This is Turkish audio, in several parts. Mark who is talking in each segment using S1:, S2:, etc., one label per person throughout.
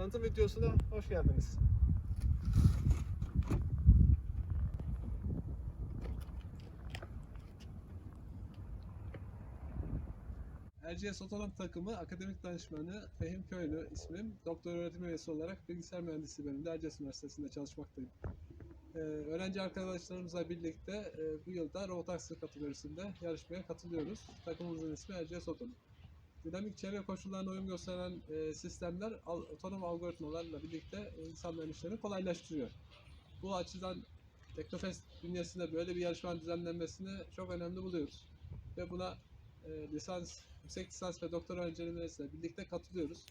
S1: Tanıtım videosuna hoş geldiniz. Erciyes Otonom takımı akademik danışmanı Fehim Köylü ismim. Doktor öğretim üyesi olarak bilgisayar mühendisliği bölümünde Erciyes Üniversitesi'nde çalışmaktayım. Ee, öğrenci arkadaşlarımızla birlikte e, bu yılda robot taksi kategorisinde yarışmaya katılıyoruz. Takımımızın ismi Erciyes Otonom. Dinamik çevre koşullarına uyum gösteren e, sistemler al- otonom algoritmalarla birlikte insanların işlerini kolaylaştırıyor. Bu açıdan Teknofest bünyesinde böyle bir yarışmanın düzenlenmesini çok önemli buluyoruz. Ve buna e, lisans, yüksek lisans ve doktor öğrencilerimizle birlikte katılıyoruz.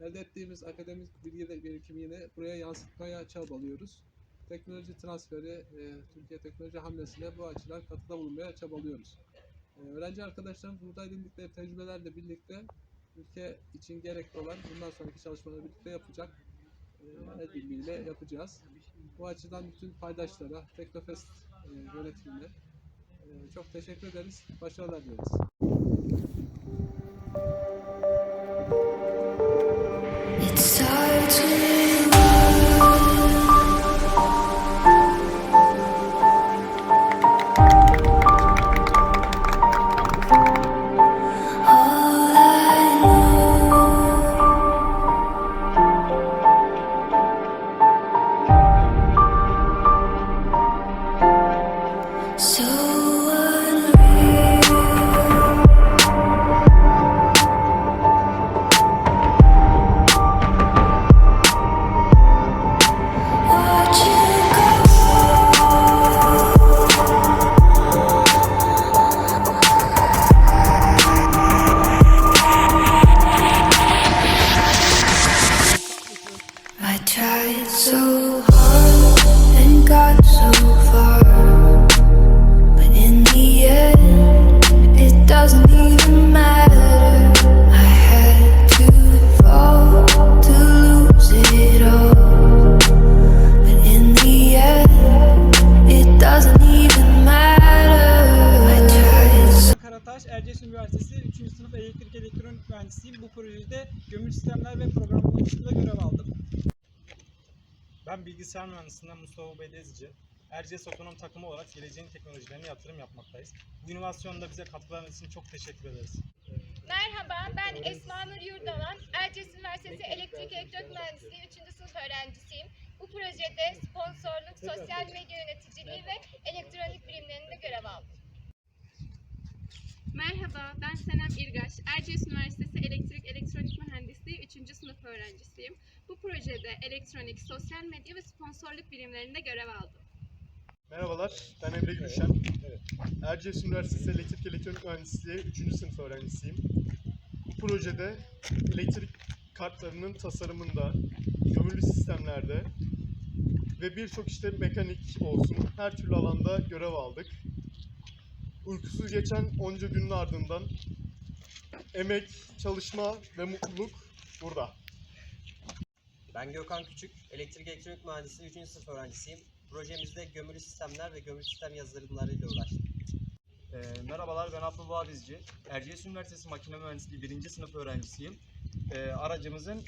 S1: Elde ettiğimiz akademik bilgi de birikimini buraya yansıtmaya çabalıyoruz. Teknoloji transferi, e, Türkiye teknoloji hamlesine bu açıdan katıda bulunmaya çabalıyoruz. E, öğrenci arkadaşlarım burada edindikleri tecrübelerle birlikte ülke için gerekli olan bundan sonraki çalışmaları birlikte yapacak. E, yapacağız. Bu açıdan bütün paydaşlara, Teknofest e, yönetimine e, çok teşekkür ederiz. Başarılar dileriz.
S2: Karataş, Erciyes Üniversitesi 3. sınıf elektrik elektronik mühendisiyim. Bu projede gömülü sistemler ve programlamasında görev aldım.
S3: Ben bilgisayar mühendisliğinden Mustafa Beydezci. Erciyes Otonom takımı olarak geleceğin teknolojilerine yatırım yapmaktayız. Bu inovasyonda bize katkılarınız için çok teşekkür ederiz.
S4: Merhaba, ben Esma Nur Yurdalan. Erciyes Üniversitesi Elektrik Elektronik Mühendisliği 3. sınıf öğrencisiyim. Bu projede sponsorluk, sosyal medya yöneticiliği ve elektronik bilimlerinde görev aldım.
S5: Merhaba, ben Senem İrgaş. Erciyes Üniversitesi Elektrik Elektronik Mühendisliği 3. sınıf öğrencisiyim. Bu projede elektronik, sosyal medya ve sponsorluk bilimlerinde görev aldım.
S6: Merhabalar, ben Emre Gülşen. Erciyes Üniversitesi Elektrik Elektronik Mühendisliği 3. sınıf öğrencisiyim. Bu projede elektrik kartlarının tasarımında, gömülü sistemlerde ve birçok işte mekanik olsun her türlü alanda görev aldık. Uykusuz geçen onca günün ardından emek, çalışma ve mutluluk burada.
S7: Ben Gökhan Küçük, elektrik elektronik mühendisliği 3. sınıf öğrencisiyim. Projemizde gömülü sistemler ve gömülü sistem yazılımlarıyla uğraştık.
S8: Ee, merhabalar ben Abdullah Bizci. Erciyes Üniversitesi Makine Mühendisliği 1. sınıf öğrencisiyim. Ee, aracımızın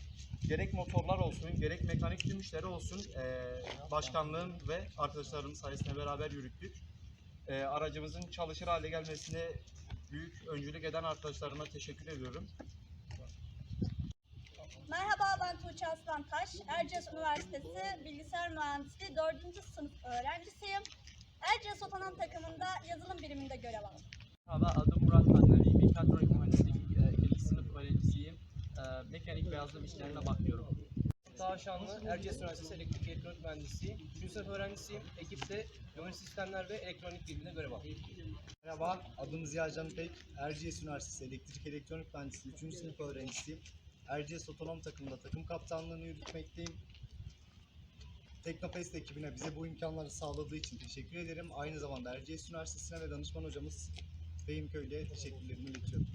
S8: gerek motorlar olsun gerek mekanik tüm olsun ee, başkanlığım ve arkadaşlarım sayesinde beraber yürüttük. Ee, aracımızın çalışır hale gelmesine büyük öncülük eden arkadaşlarıma teşekkür ediyorum.
S9: Merhaba ben Tuğçe Aslantaş. Erciyes Üniversitesi Bilgisayar Mühendisliği 4. sınıf öğrencisiyim. Erciyes Otonom takımında yazılım biriminde görev aldım.
S10: Merhaba, adım Murat Kandari. Mekatronik Mühendisliği 2. sınıf öğrencisiyim. Ee, mekanik ve yazılım işlerine bakıyorum.
S7: Tavşanlı, Erciyes Üniversitesi Elektrik Elektronik Mühendisliği 3. sınıf öğrencisiyim. Ekipte gömülü sistemler ve elektronik biliminde görev aldım.
S11: Merhaba, adım Ziya Can Pek. Erciyes Üniversitesi Elektrik Elektronik Mühendisliği 3. sınıf öğrencisiyim. Erciyes Otonom takımında takım kaptanlığını yürütmekteyim. Teknofest ekibine bize bu imkanları sağladığı için teşekkür ederim. Aynı zamanda Erciyes Üniversitesi'ne ve danışman hocamız Fehim Köylü'ye teşekkürlerimi iletiyorum.